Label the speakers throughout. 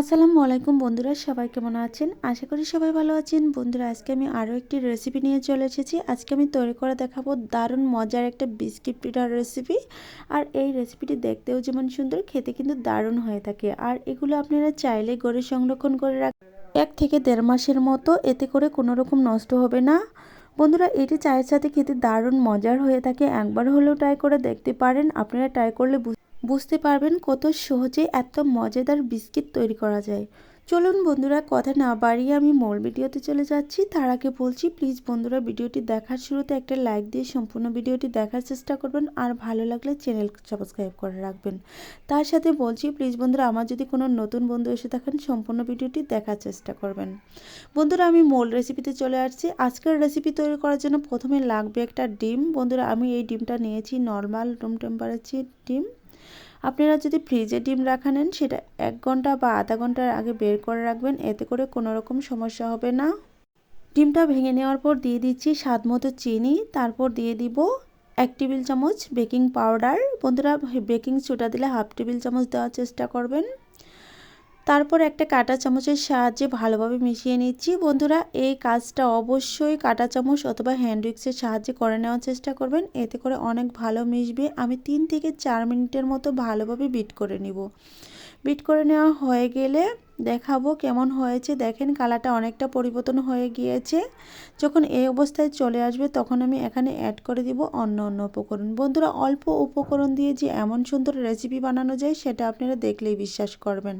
Speaker 1: আসসালামু আলাইকুম বন্ধুরা, সবাই কেমন আছেন? আশা করি সবাই ভালো আছেন। বন্ধুরা, আজকে আমি আরও একটি রেসিপি নিয়ে চলে এসেছি। আজকে আমি তৈরি করে দেখাবো দারুণ মজার একটা বিস্কিট পিঠার রেসিপি আর এই রেসিপিটি দেখতেও যেমন সুন্দর, খেতে কিন্তু দারুণ হয়ে থাকে। আর এগুলো আপনারা চাইলে গড়ে সংরক্ষণ করে রাখ এক থেকে দেড় মাসের মতো এতে করে কোনো রকম নষ্ট হবে না। বন্ধুরা, এটি চায়ের সাথে খেতে দারুণ মজার হয়ে থাকে। একবার হলেও ট্রাই করে দেখতে পারেন। আপনারা ট্রাই করলে বুঝতে পারবেন কত সহজে এত মজাদার বিস্কিট তৈরি করা যায়। চলুন বন্ধুরা, কথা না বাড়িয়ে আমি মূল ভিডিওতে চলে যাচ্ছি। তার আগে বলছি প্লিজ বন্ধুরা, ভিডিওটি দেখার শুরুতে একটা লাইক দিয়ে সম্পূর্ণ ভিডিওটি দেখার চেষ্টা করবেন। আর ভালো লাগলে চ্যানেল সাবস্ক্রাইব করে রাখবেন। তার সাথে বলছি প্লিজ বন্ধুরা, আমার যদি কোনো নতুন বন্ধু এসে থাকেন, সম্পূর্ণ ভিডিওটি দেখার চেষ্টা করবেন। বন্ধুরা, আমি মূল রেসিপিতে চলে আসছি। আজকের রেসিপি তৈরি করার জন্য প্রথমে লাগবে একটা ডিম। বন্ধুরা, আমি এই ডিমটা নিয়েছি নর্মাল রুম টেম্পারেচার ডিম। আপনারা যদি ফ্রিজে ডিম রাখা নেন, সেটা এক ঘণ্টা বা আধা ঘণ্টার আগে বের করে রাখবেন, এতে করে কোনো রকম সমস্যা হবে না। ডিমটা ভেঙে নেওয়ার পর দিয়ে দিচ্ছি স্বাদ মতো চিনি, তারপর দিয়ে দিব এক টেবিল চামচ বেকিং পাউডার। বন্ধুরা বেকিং সোডা দিলে হাফ টেবিল চামচ দেওয়ার চেষ্টা করবেন। তারপর একটা কাঁটা চামচের সাহায্যে ভালোভাবে মিশিয়ে নিচ্ছি। বন্ধুরা, এই কাজটা অবশ্যই কাঁটা চামচ অথবা হ্যান্ড উইক্সের সাহায্যে করে নেওয়ার চেষ্টা করবেন। এতে করে অনেক ভালো মিশবে। আমি তিন থেকে চার মিনিটের মতো ভালোভাবে বিট করে নিব। বিট করে নেওয়া হয়ে গেলে দেখাবো কেমন হয়েছে। দেখেন কালারটা অনেকটা পরিবর্তন হয়ে গিয়েছে। যখন এই অবস্থায় চলে আসবে তখন আমি এখানে অ্যাড করে দিব অন্য অন্য উপকরণ। বন্ধুরা, অল্প উপকরণ দিয়ে যে এমন সুন্দর রেসিপি বানানো যায় সেটা আপনারা দেখলেই বিশ্বাস করবেন।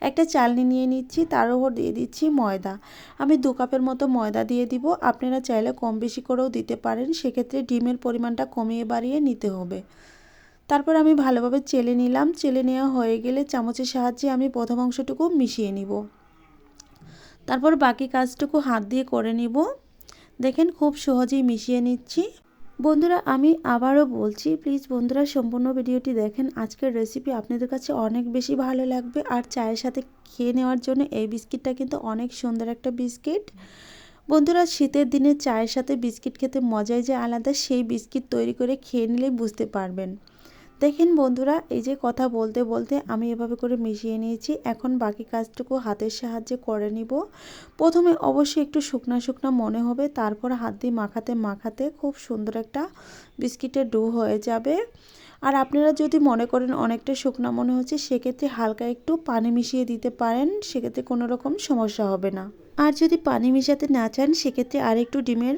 Speaker 1: একটা চালনি নিয়ে নিচ্ছি, তার উপর দিয়ে দিচ্ছি ময়দা। আমি দু কাপের মতো ময়দা দিয়ে দিব। আপনারা চাইলে কম বেশি করেও দিতে পারেন। সেক্ষেত্রে ডিমের পরিমাণটা কমিয়ে বাড়িয়ে নিতে হবে। তারপর আমি ভালোভাবে চেলে নিলাম। চেলে নেওয়া হয়ে গেলে চামচের সাহায্যে আমি প্রথম অংশটুকু মিশিয়ে নিব। তারপর বাকি কাজটুকু হাত দিয়ে করে নিব। দেখেন খুব সহজেই মিশিয়ে নিচ্ছি। বন্ধুরা, আমি আবারও বলছি প্লিজ বন্ধুরা, সম্পূর্ণ ভিডিওটি দেখেন। আজকের রেসিপি আপনাদের কাছে অনেক বেশি ভালো লাগবে। আর চায়ের সাথে খেয়ে নেওয়ার জন্য এই বিস্কিটটা কিন্তু অনেক সুন্দর একটা বিস্কিট। বন্ধুরা, শীতের দিনে চায়ের সাথে বিস্কিট খেতে মজাই যে আলাদা, সেই বিস্কিট তৈরি করে খেয়ে নিলেই বুঝতে পারবেন। দেখেন বন্ধুরা, এই যে কথা বলতে বলতে আমি এভাবে করে মিশিয়ে নিয়েছি। এখন বাকি কাজটুকু হাতের সাহায্যে করে নিব। প্রথমে অবশ্যই একটু শুকনা শুকনা মনে হবে, তারপর হাত দিয়ে মাখাতে মাখাতে খুব সুন্দর একটা বিস্কিটের ডো হয়ে যাবে। আর আপনারা যদি মনে করেন অনেকটা শুকনা মনে হচ্ছে, সেক্ষেত্রে হালকা একটু পানি মিশিয়ে দিতে পারেন, সেক্ষেত্রে কোনো রকম সমস্যা হবে না। আর যদি পানি মিশাতে না চান, সেক্ষেত্রে আর একটু ডিমের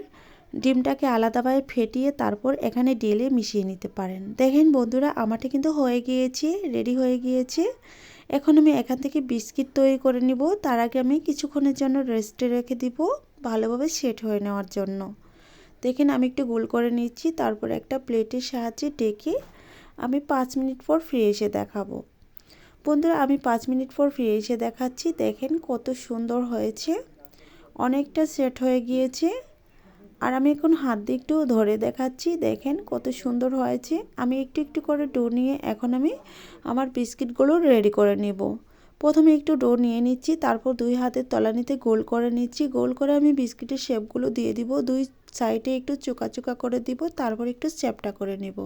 Speaker 1: ডিমটাকে আলাদাভাবে ফেটিয়ে তারপর এখানে ডেলে মিশিয়ে নিতে পারেন। দেখেন বন্ধুরা, আমারটা কিন্তু হয়ে গিয়েছে রেডি হয়ে গিয়েছে। এখন আমি এখান থেকে বিস্কিট তৈরি করে নিব। তার আগে আমি কিছুক্ষণের জন্য রেস্টে রেখে দিব, ভালোভাবে সেট হয়ে নেওয়ার জন্য। দেখেন আমি একটু গোল করে নিচ্ছি, তারপর একটা প্লেটের সাহায্যে ডেকে আমি পাঁচ মিনিট পর ফিরে এসে দেখাবো। বন্ধুরা, আমি পাঁচ মিনিট পর ফিরে এসে দেখাচ্ছি। দেখেন কত সুন্দর হয়েছে, অনেকটা সেট হয়ে গিয়েছে। আর আমি এখন হাত দিয়ে একটু ধরে দেখাচ্ছি। দেখেন কত সুন্দর হয়েছে। আমি একটু একটু করে ডো নিয়ে এখন আমি আমার বিস্কিটগুলো রেডি করে নেব। প্রথমে একটু ডো নিয়ে নিচ্ছি, তারপর দুই হাতের তলানিতে গোল করে নিচ্ছি। গোল করে আমি বিস্কিটের শেপগুলো দিয়ে দিব। দুই সাইডে একটু চোকা চোকা করে দিব, তারপর একটু চ্যাপটা করে নেব।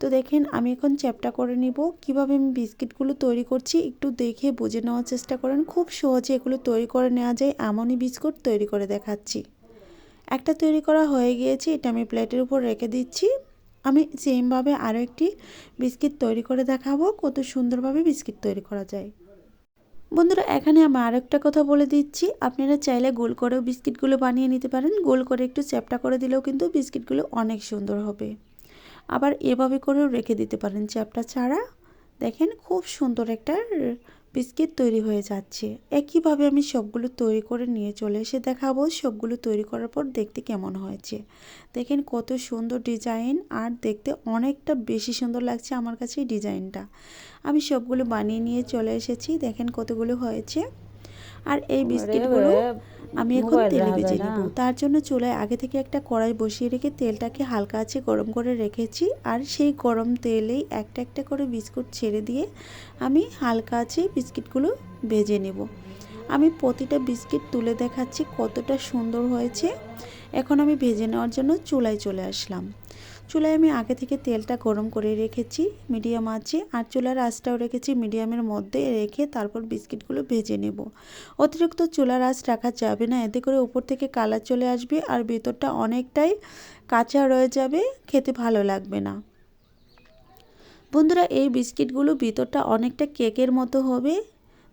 Speaker 1: তো দেখেন আমি এখন চ্যাপটা করে নিব। কীভাবে আমি বিস্কিটগুলো তৈরি করছি একটু দেখে বুঝে নেওয়ার চেষ্টা করেন। খুব সহজে এগুলো তৈরি করে নেওয়া যায়। এমনই বিস্কুট তৈরি করে দেখাচ্ছি। একটা তৈরি করা হয়ে গিয়েছে, এটা আমি প্লেটের উপর রেখে দিচ্ছি। আমি সেমভাবে আরও একটি বিস্কিট তৈরি করে দেখাবো, কত সুন্দরভাবে বিস্কিট তৈরি করা যায়। বন্ধুরা, এখানে আমি আরেকটা কথা বলে দিচ্ছি। আপনারা চাইলে গোল করেও বিস্কিটগুলো বানিয়ে নিতে পারেন। গোল করে একটু চ্যাপটা করে দিলেও কিন্তু বিস্কিটগুলো অনেক সুন্দর হবে। আবার এভাবে করেও রেখে দিতে পারেন চ্যাপটা ছাড়া। দেখেন, খুব সুন্দর একটা বিস্কিট তৈরি হয়ে যাচ্ছে। একইভাবে আমি সবগুলো তৈরি করে নিয়ে চলে এসে দেখাবো। সবগুলো তৈরি করার পর দেখতে কেমন হয়েছে। দেখেন কত সুন্দর ডিজাইন আর দেখতে অনেকটা বেশি সুন্দর লাগছে আমার কাছে এই ডিজাইনটা। আমি সবগুলো বানিয়ে নিয়ে চলে এসেছি। দেখেন কতগুলো হয়েছে। আর এই বিস্কিটগুলো আমি এখন তেলে ভেজে নেব। তার জন্য চুলায় আগে থেকে একটা কড়াই বসিয়ে রেখে তেলটাকে হালকা আছে গরম করে রেখেছি। আর সেই গরম তেলেই একটা একটা করে বিস্কুট ছেড়ে দিয়ে আমি হালকা আছে বিস্কিটগুলো ভেজে নেব। আমি প্রতিটা বিস্কিট তুলে দেখাচ্ছি কতটা সুন্দর হয়েছে। এখন আমি ভেজে নেওয়ার জন্য চুলায় চলে আসলাম। চুলায় আমি আগে থেকে তেলটা গরম করে রেখেছি মিডিয়াম আছে আর চুলার আঁচটাও রেখেছি মিডিয়ামের মধ্যে রেখে তারপর বিস্কিটগুলো ভেজে নেব। অতিরিক্ত চুলার আঁচ রাখা যাবে না, এতে করে উপর থেকে কালার চলে আসবে আর ভেতরটা অনেকটাই কাঁচা রয়ে যাবে, খেতে ভালো লাগবে না। বন্ধুরা, এই বিস্কিটগুলো ভিতরটা অনেকটা কেকের মতো হবে,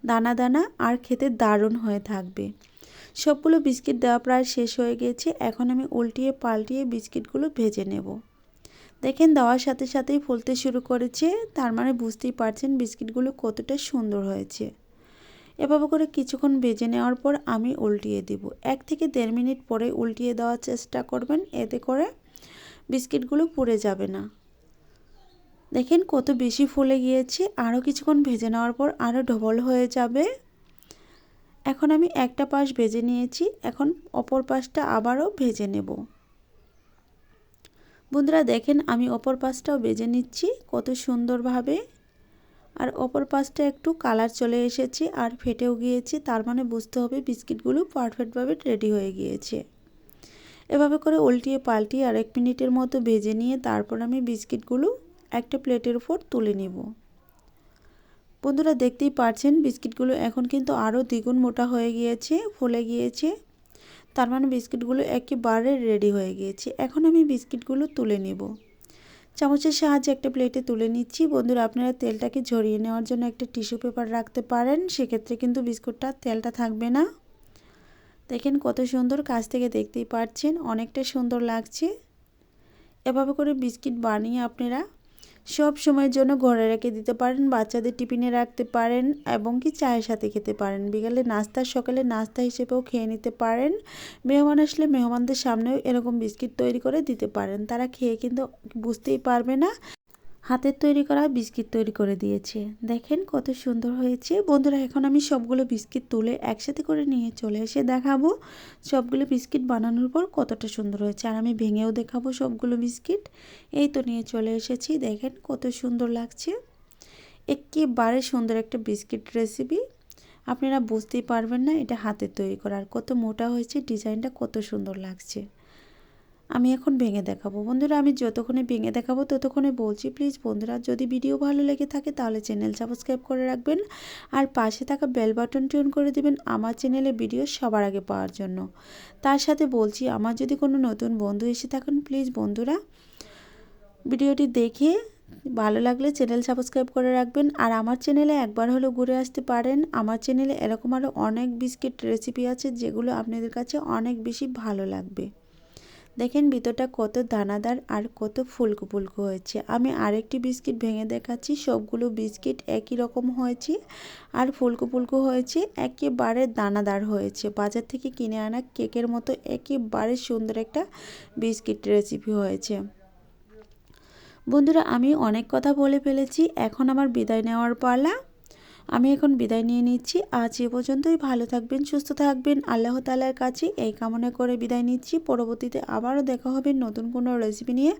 Speaker 1: দানা দানা, আর খেতে দারুণ হয়ে থাকবে। সবগুলো বিস্কিট দেওয়া প্রায় শেষ হয়ে গেছে, এখন আমি উল্টিয়ে পাল্টিয়ে বিস্কিটগুলো ভেজে নেব। দেখেন দেওয়ার সাথে সাথেই ফুলতে শুরু করেছে, তার মানে বুঝতেই পারছেন বিস্কিটগুলো কতটা সুন্দর হয়েছে। এভাবে করে কিছুক্ষণ ভেজে নেওয়ার পর আমি উল্টিয়ে দিব। এক থেকে দেড় মিনিট পরে উল্টিয়ে দেওয়ার চেষ্টা করবেন, এতে করে বিস্কিটগুলো পুড়ে যাবে না। দেখেন কত বেশি ফুলে গিয়েছে, আরও কিছুক্ষণ ভেজে নেওয়ার পর আরও ডবল হয়ে যাবে। এখন আমি একটা পাশ ভেজে নিয়েছি, এখন অপর পাশটা আবারও ভেজে নেব। বন্ধুরা দেখেন, আমি অপর পাশটাও বেজে নিচ্ছি, কত সুন্দরভাবে। আর অপর পাশটা একটু কালার চলে এসেছে আর ফেটেও গিয়েছে, তার মানে বুঝতে হবে বিস্কিটগুলো পারফেক্টভাবে রেডি হয়ে গিয়েছে। এভাবে করে উল্টিয়ে পাল্টিয়ে আর এক মিনিটের মতো ভেজে নিয়ে তারপর আমি বিস্কিটগুলো একটা প্লেটের উপর তুলে নিব। বন্ধুরা দেখতেই পারছেন, বিস্কিটগুলো এখন কিন্তু আরও দ্বিগুণ মোটা হয়ে গিয়েছে, ফুলে গিয়েছে। তার মানে বিস্কিটগুলো একেবারে রেডি হয়ে গিয়েছে। এখন আমি বিস্কিটগুলো তুলে নেব। চামচের সাহায্যে একটা প্লেটে তুলে নিচ্ছি। বন্ধুরা, আপনারা তেলটাকে ঝরিয়ে নেওয়ার জন্য একটা টিস্যু পেপার রাখতে পারেন। সেক্ষেত্রে কিন্তু বিস্কুটটা তেলটা থাকবে না। দেখেন কত সুন্দর কাছ থেকে দেখতেই পাচ্ছেন, অনেকটা সুন্দর লাগছে। এভাবে করে বিস্কিট বানিয়ে আপনারা সব সময়ের জন্য ঘরে রেখে দিতে পারেন, বাচ্চাদের টিফিনে রাখতে পারেন এবং কি চায়ের সাথে খেতে পারেন। বিকালে নাস্তা, সকালে নাস্তা হিসেবেও খেয়ে নিতে পারেন। মেহমান আসলে মেহমানদের সামনেও এরকম বিস্কিট তৈরি করে দিতে পারেন। তারা খেয়ে কিন্তু বুঝতেই পারবে না হাতের তৈরি করা বিস্কিট তৈরি করে দিয়েছে। দেখেন কত সুন্দর হয়েছে। বন্ধুরা, এখন আমি সবগুলো বিস্কিট তুলে একসাথে করে নিয়ে চলে এসে দেখাবো সবগুলো বিস্কিট বানানোর পর কতটা সুন্দর হয়েছে। আর আমি ভেঙেও দেখাবো সবগুলো বিস্কিট। এই তো নিয়ে চলে এসেছি। দেখেন কত সুন্দর লাগছে। একেবারে সুন্দর একটা বিস্কিট রেসিপি। আপনারা বুঝতেই পারবেন না এটা হাতে তৈরি করা। আর কত মোটা হয়েছে, ডিজাইনটা কত সুন্দর লাগছে। আমি এখন ভেঙে দেখাবো। বন্ধুরা, আমি যতক্ষণে ভেঙে দেখাবো, ততক্ষণে বলছি প্লিজ বন্ধুরা, যদি ভিডিও ভালো লেগে থাকে, তাহলে চ্যানেল সাবস্ক্রাইব করে রাখবেন আর পাশে থাকা বেল বাটন অন করে দেবেন আমার চ্যানেলে ভিডিও সবার আগে পাওয়ার জন্য। তার সাথে বলছি, আমার যদি কোনো নতুন বন্ধু এসে থাকেন প্লিজ বন্ধুরা ভিডিওটি দেখে ভালো লাগলে চ্যানেল সাবস্ক্রাইব করে রাখবেন আর আমার চ্যানেলে একবার হলেও ঘুরে আসতে পারেন। আমার চ্যানেলে এরকম আরও অনেক বিস্কিট রেসিপি আছে, যেগুলো আপনাদের কাছে অনেক বেশি ভালো লাগবে। দেখেন ভিতরটা কত দানাদার আর কত ফুলকো ফুলকো হয়েছে। আমি আরেকটি বিস্কিট ভেঙে দেখাচ্ছি, সবগুলো বিস্কিট একই রকম হয়েছে আর ফুলকো ফুলকো হয়েছে, একেবারে দানাদার হয়েছে। বাজার থেকে কিনে আনা কেকের মতো একেবারে সুন্দর একটা বিস্কিট রেসিপি হয়েছে। বন্ধুরা, আমি অনেক কথা বলে ফেলেছি, এখন আমার বিদায় নেওয়ার পালা। আমি এখন বিদায় নিয়ে নিচ্ছি। আজ এ পর্যন্তই। ভালো থাকবেন, সুস্থ থাকবেন। আল্লাহ তালার কাছে এই কামনা করে বিদায় নিচ্ছি। পরবর্তীতে আবারও দেখা হবে নতুন কোনো রেসিপি নিয়ে।